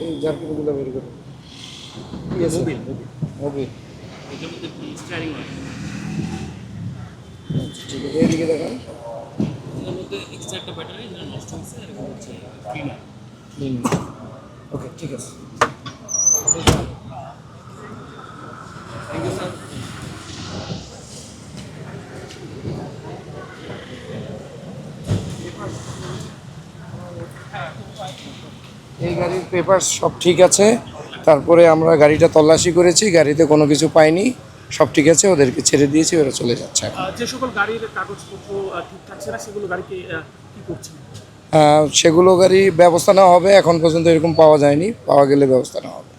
এই জার্কিগুলো বের করে কি আছে এটার মধ্যে কি ঠিক আছে এদিকে মধ্যে এক্সট্রা একটা ব্যাটারি যেটা নষ্ট আর হচ্ছে ক্লিনার ক্লিনার ওকে ঠিক আছে এই গাড়ির পেপার সব ঠিক আছে। তারপরে আমরা গাড়িটা তল্লাশি করেছি গাড়িতে কোনো কিছু পাইনি। সব ঠিক আছে ওদেরকে ছেড়ে দিয়েছি ওরা চলে যাচ্ছে। যে সকল গাড়ির কাগজপত্র সেগুলো গাড়িকে কি করছে? সেগুলো গাড়ি ব্যবস্থা নেওয়া হবে এখন পর্যন্ত এরকম পাওয়া যায়নি। পাওয়া গেলে ব্যবস্থা নেওয়া হবে।